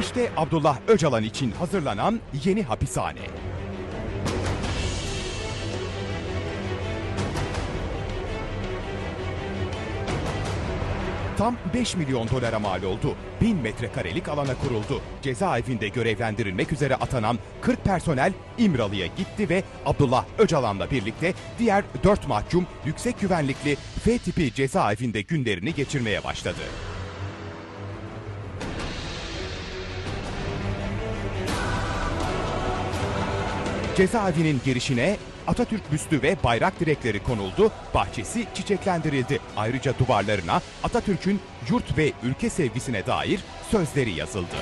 İşte Abdullah Öcalan için hazırlanan yeni hapishane. Tam 5 milyon dolara mal oldu. 1000 metrekarelik alana kuruldu. Cezaevinde görevlendirilmek üzere atanan 40 personel İmralı'ya gitti ve Abdullah Öcalan'la birlikte diğer 4 mahkum yüksek güvenlikli F tipi cezaevinde günlerini geçirmeye başladı. Cezaevinin girişine Atatürk büstü ve bayrak direkleri konuldu, bahçesi çiçeklendirildi. Ayrıca duvarlarına Atatürk'ün yurt ve ülke sevgisine dair sözleri yazıldı.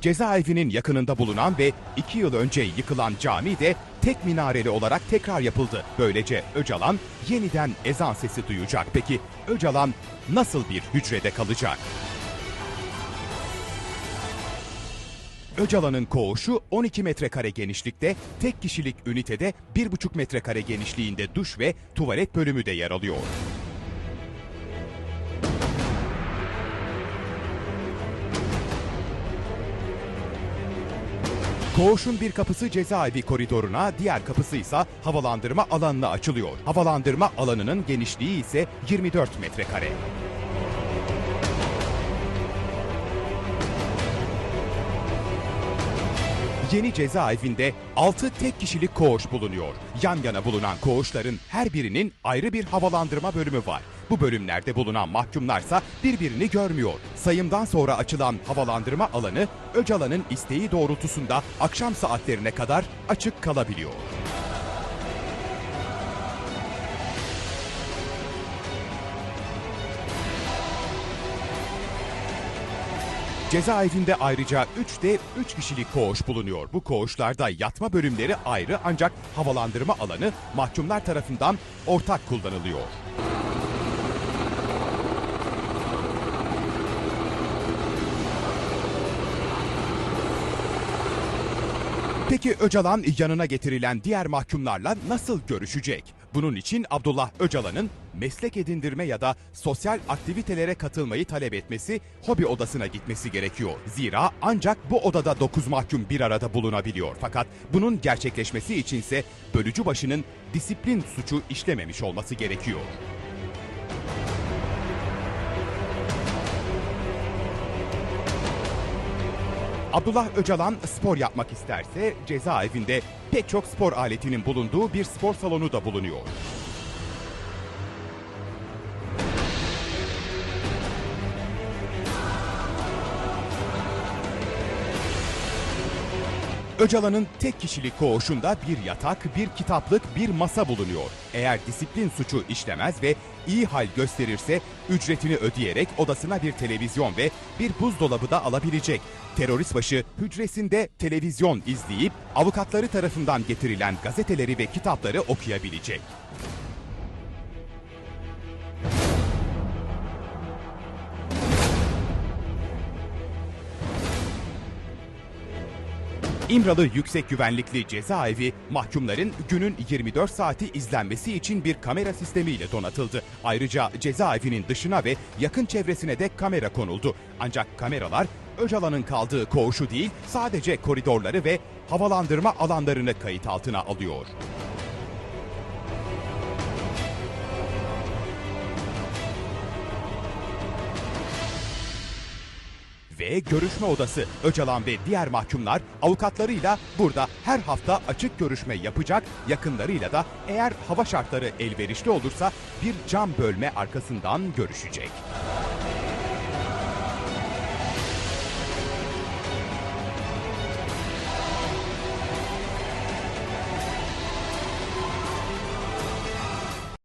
Cezaevinin yakınında bulunan ve iki yıl önce yıkılan cami de tek minareli olarak tekrar yapıldı. Böylece Öcalan yeniden ezan sesi duyacak. Peki Öcalan nasıl bir hücrede kalacak? Öcalan'ın koğuşu 12 metrekare genişlikte, tek kişilik ünitede 1,5 metrekare genişliğinde duş ve tuvalet bölümü de yer alıyor. Koğuşun bir kapısı cezaevi koridoruna, diğer kapısı ise havalandırma alanına açılıyor. Havalandırma alanının genişliği ise 24 metrekare. Yeni cezaevinde 6 tek kişilik koğuş bulunuyor. Yan yana bulunan koğuşların her birinin ayrı bir havalandırma bölümü var. Bu bölümlerde bulunan mahkumlarsa birbirini görmüyor. Sayımdan sonra açılan havalandırma alanı Öcalan'ın isteği doğrultusunda akşam saatlerine kadar açık kalabiliyor. Cezaevinde ayrıca 3 de 3 kişilik koğuş bulunuyor. Bu koğuşlarda yatma bölümleri ayrı ancak havalandırma alanı mahkumlar tarafından ortak kullanılıyor. Peki Öcalan yanına getirilen diğer mahkumlarla nasıl görüşecek? Bunun için Abdullah Öcalan'ın meslek edindirme ya da sosyal aktivitelere katılmayı talep etmesi, hobi odasına gitmesi gerekiyor. Zira ancak bu odada 9 mahkum bir arada bulunabiliyor. Fakat bunun gerçekleşmesi içinse bölücü başının disiplin suçu işlememiş olması gerekiyor. Abdullah Öcalan spor yapmak isterse cezaevinde pek çok spor aletinin bulunduğu bir spor salonu da bulunuyor. Öcalan'ın tek kişilik koğuşunda bir yatak, bir kitaplık, bir masa bulunuyor. Eğer disiplin suçu işlemez ve iyi hal gösterirse ücretini ödeyerek odasına bir televizyon ve bir buzdolabı da alabilecek. Terörist başı hücresinde televizyon izleyip avukatları tarafından getirilen gazeteleri ve kitapları okuyabilecek. İmralı Yüksek Güvenlikli Cezaevi mahkumların günün 24 saati izlenmesi için bir kamera sistemiyle donatıldı. Ayrıca cezaevinin dışına ve yakın çevresine de kamera konuldu. Ancak kameralar Öcalan'ın kaldığı koğuşu değil sadece koridorları ve havalandırma alanlarını kayıt altına alıyor. Ve görüşme odası. Öcalan ve diğer mahkumlar avukatlarıyla burada her hafta açık görüşme yapacak, yakınlarıyla da eğer hava şartları elverişli olursa bir cam bölme arkasından görüşecek.